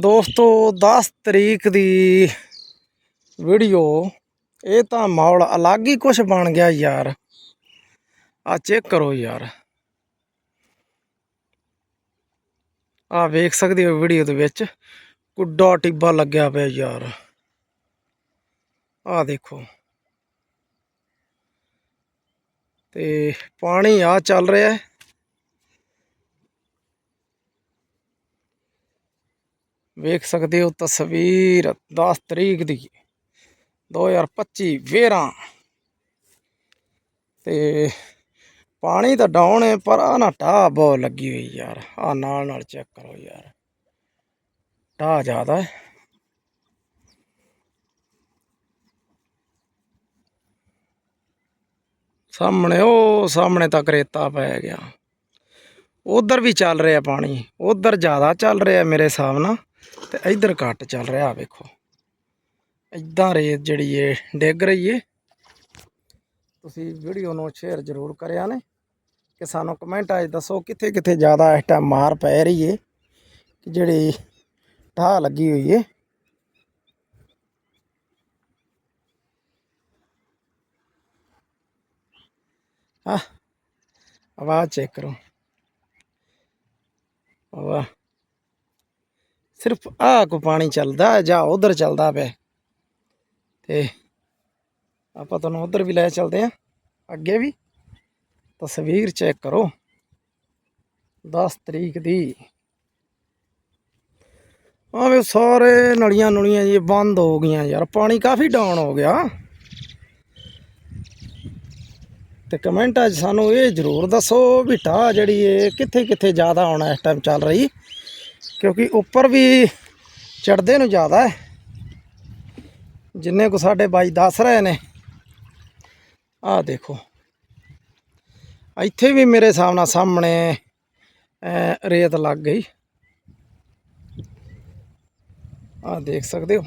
ਦੋਸਤੋ 10 ਤਰੀਕ ਦੀ ਵੀਡੀਓ ਇਹ ਤਾਂ ਮਾਹੌਲ ਅਲੱਗ ਹੀ ਕੁਝ ਬਣ ਗਿਆ ਯਾਰ। ਆ ਚੈੱਕ ਕਰੋ ਯਾਰ। ਆ ਵੇਖ ਸਕਦੇ ਹੋ ਵੀਡੀਓ ਦੇ ਵਿੱਚ। ਕੁੱਡਾ ਟਿੱਬਾ ਲੱਗਿਆ ਪਿਆ ਯਾਰ। ਆ ਦੇਖੋ। ਤੇ ਪਾਣੀ ਆ ਚੱਲ ਰਿਹਾ ਹੈ। ਵੇਖ ਸਕਦੇ ਹੋ ਤਸਵੀਰ 10 ਤਰੀਕ ਦੀ 2025 ਵੇਰਾਂ। ਤੇ ਪਾਣੀ ਤਾਂ ਡਾਉਣ ਹੈ, ਪਰ ਆ ਨਾ ਢਾਹ ਬਹੁਤ ਲੱਗੀ ਹੋਈ ਯਾਰ। ਆ ਨਾਲ ਨਾਲ ਚੈੱਕ ਕਰੋ ਯਾਰ। ਢਾਹ ਜ਼ਿਆਦਾ ਹੈ। ਸਾਹਮਣੇ, ਉਹ ਸਾਹਮਣੇ ਤੱਕ ਰੇਤਾ ਪੈ ਗਿਆ। ਉਧਰ ਵੀ ਚੱਲ ਰਿਹਾ ਪਾਣੀ। ਉਧਰ ਜ਼ਿਆਦਾ ਚੱਲ ਰਿਹਾ ਮੇਰੇ ਹਿਸਾਬ ਨਾਲ। ਤੇ ਇੱਧਰ ਘੱਟ ਚੱਲ ਰਿਹਾ ਵੇਖੋ। ਇਦਾਂ ਰੇਤ ਜਿਹੜੀ ਏ, ਡਿੱਗ ਰਹੀ ਏ। ਤੁਸੀਂ ਵੀਡੀਓ ਨੂੰ ਸ਼ੇਅਰ ਜ਼ਰੂਰ ਕਰਿਆ ਨੇ ਕਿ ਸਾਨੂੰ ਕਮੈਂਟਾਂ 'ਚ ਦੱਸੋ ਕਿੱਥੇ ਕਿੱਥੇ ਜ਼ਿਆਦਾ ਇਸ ਟਾਈਮ ਮਾਰ ਪੈ ਰਹੀ ਏ, ਕਿ ਜਿਹੜੀ ਢਾਹ ਲੱਗੀ ਹੋਈ ਏ। ਆ ਆਵਾਜ਼ ਚੈੱਕ ਕਰੋ। ਵਾਹ। ਸਿਰਫ ਆਹ ਕੋ ਪਾਣੀ ਚੱਲਦਾ ਜਾਂ ਉਧਰ ਚੱਲਦਾ ਪਿਆ ਤੇ ਆਪਾਂ ਤੁਹਾਨੂੰ ਉਧਰ ਵੀ ਲੈ ਚੱਲਦੇ ਆ ਅੱਗੇ ਵੀ ਤਸਵੀਰ ਚੈੱਕ ਕਰੋ। 10 ਤਰੀਕ ਦੀ। ਆਵੇ ਸਾਰੇ ਨਲੀਆਂ ਨੁਲੀਆਂ ਜੀ ਬੰਦ ਹੋ ਗਈਆਂ ਯਾਰ, ਪਾਣੀ ਕਾਫੀ ਡਾਊਨ ਹੋ ਗਿਆ। ਤੇ ਕਮੈਂਟਾਂ 'ਚ ਸਾਨੂੰ ਇਹ ਜ਼ਰੂਰ ਦੱਸੋ ਵੀ ਢਾਹ ਜਿਹੜੀ ਏ ਕਿੱਥੇ ਕਿੱਥੇ ਜ਼ਿਆਦਾ ਆਉਣਾ ਇਸ ਟਾਈਮ ਚੱਲ ਰਹੀ। ਕਿਉਂਕਿ ਉੱਪਰ ਵੀ ਚੜਦੇ ਨੂੰ ਜ਼ਿਆਦਾ ਹੈ। ਜਿੰਨੇ ਕੋ ਸਾਡੇ ਬਾਈ ਦੱਸ ਰਹੇ ਨੇ, ਆਹ ਦੇਖੋ। ਇੱਥੇ ਵੀ ਮੇਰੇ ਹਿਸਾਬ ਨਾਲ ਸਾਹਮਣੇ ਰੇਤ ਲੱਗ ਗਈ। ਆਹ ਦੇਖ ਸਕਦੇ ਹੋ।